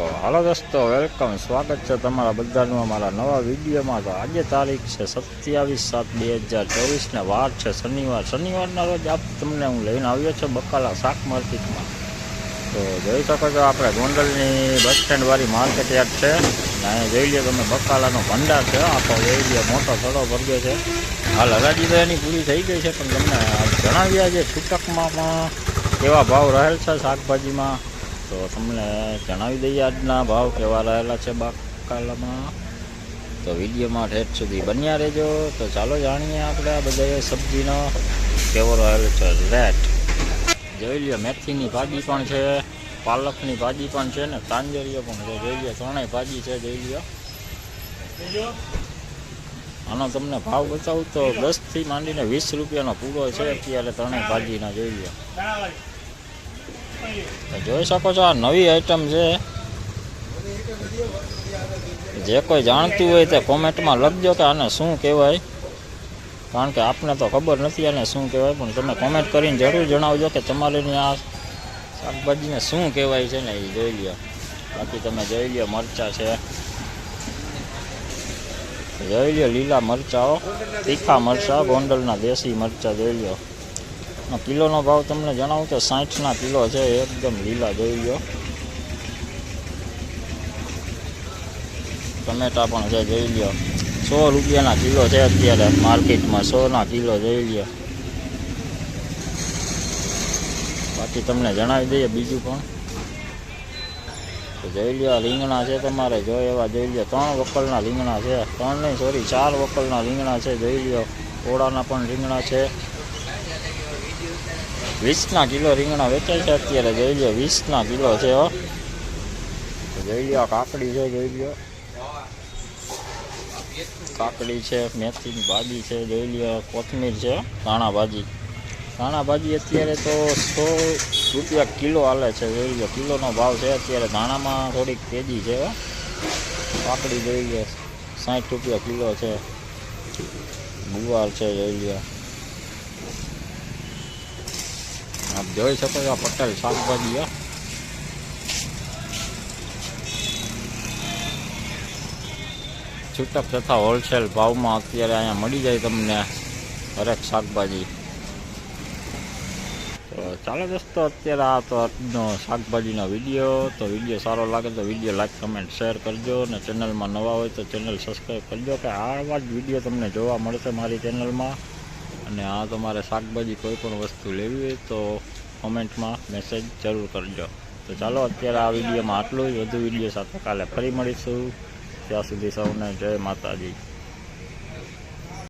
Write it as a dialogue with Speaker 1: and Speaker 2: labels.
Speaker 1: તો હાલો દોસ્તો વેલકમ સ્વાગત છે તમારા બધાનું અમારા નવા વિડીયોમાં. તો આજે તારીખ છે સત્યાવીસ સાત બે હજાર ચોવીસને વાર છે શનિવાર. શનિવારના રોજ આપ તમને હું લઈને આવ્યો છું બકાલા શાક માર્કેટમાં. તો જોઈ શકો છો આપણે ગોંડલની બસ સ્ટેન્ડવાળી માર્કેટ યાર્ડ છે. અહીંયા જોઈ લ્યો તમે, બકાલાનો ભંડાર છે. આખો જોઈ મોટો સડો ભરગ્યો છે. હાલ હરાજી તો પૂરી થઈ ગઈ છે, પણ તમને જણાવ્યા છે, છૂટકમાં પણ કેવા ભાવ રહેલ છે શાકભાજીમાં? તો તમને જણાવી દઈએ આજના ભાવ કેવા રહેલા છે બાકાલામાં? તો વિડીયોમાં ઠેઠ સુધી બન્યા રહેજો. તો ચાલો જાણીએ આપણે આ બધા સબ્જીનો કેવો રહેલો છે રેટ જોઈ લ્યો, મેથીની ભાજી પણ છે, પાલકની ભાજી પણ છે ને તાંજરીઓ પણ છે. જોઈ લ્યો, ત્રણેય ભાજી છે, જોઈ લ્યો. આનો તમને ભાવ બતાવું તો દસથી માંડીને વીસ રૂપિયાનો પૂરો છે. અત્યારે ત્રણેય ભાજીના, જોઈ તો જોઈ શકો છો આ નવી આઈટમ છે. જે કોઈ જાણતું હોય તે કોમેન્ટમાં લખજો કે આને શું કહેવાય. કારણ કે આપને તો ખબર નથી આને શું કહેવાય, પણ તમે કોમેન્ટ કરીને જરૂર જણાવજો કે તમારીની આ શાકભાજીને શું કહેવાય છે ને એ જોઈ લ્યો. બાકી તમે જોઈ લ્યો મરચાં છે. જોઈ લ્યો લીલા મરચાઓ તીખા મરચાં, ગોંડલના દેશી મરચાં જોઈ આ કિલોનો ભાવ તમને જણાવું તો સાઠના કિલો છે એકદમ લીલા જોઈ લ્યો ટમેટા પણ છે, જોઈ લ્યો સો રૂપિયાના કિલો છે અત્યારે માર્કેટમાં, સોના કિલો જોઈ લ્યો બાકી તમને જણાવી દઈએ બીજું પણ. જોઈ લ્યો રીંગણા છે તમારે, જો એવા જોઈ લ્યો ત્રણ વકલના રીંગણા છે. ત્રણ નહીં સોરી ચાર વકલના રીંગણા છે, જોઈ લ્યો ઓળાના પણ રીંગણા છે. વીસના કિલો રીંગણા વેચાય છે અત્યારે જોઈ લ્યો વીસના કિલો છે હો તો જોઈ લ્યો આ કાકડી છે જોઈ લ્યો કાકડી છે મેથીની ભાજી છે જોઈ લ્યો કોથમીર છે ધાણા ભાજી ધાણા ભાજી અત્યારે તો સો રૂપિયા કિલો હાલે છે જોઈ લ્યો કિલોનો ભાવ છે અત્યારે ધાણામાં થોડીક તેજી છે. હો. કાકડી જોઈ લ્યો સાઠ રૂપિયા કિલો છે. ગુવાર છે જોઈ લ્યો આપ જોઈ શકો છો આ પટેલ શાકભાજી આ છૂટક તથા હોલસેલ ભાવમાં અત્યારે અહીંયા મળી જાય તમને હરેક શાકભાજી. તો ચાલો દોસ્તો, અત્યારે આ તો આજનો શાકભાજીનો વીડિયો. તો વીડિયો સારો લાગે તો વીડિયો લાઈક કમેન્ટ શેર કરજો અને ચેનલમાં નવા હોય તો ચેનલ સબસ્ક્રાઈબ કરજો કે આવા જ વીડિયો તમને જોવા મળશે મારી ચેનલમાં અને આ તમારે શાકભાજી કોઈ પણ વસ્તુ લેવી હોય તો કોમેન્ટમાં મેસેજ જરૂર કરજો. તો ચાલો, અત્યારે આ વિડીયોમાં આટલું જ. વધુ વીડિયો સાથે કાલે ફરી મળીશું. ત્યાં સુધી સૌને જય માતાજી.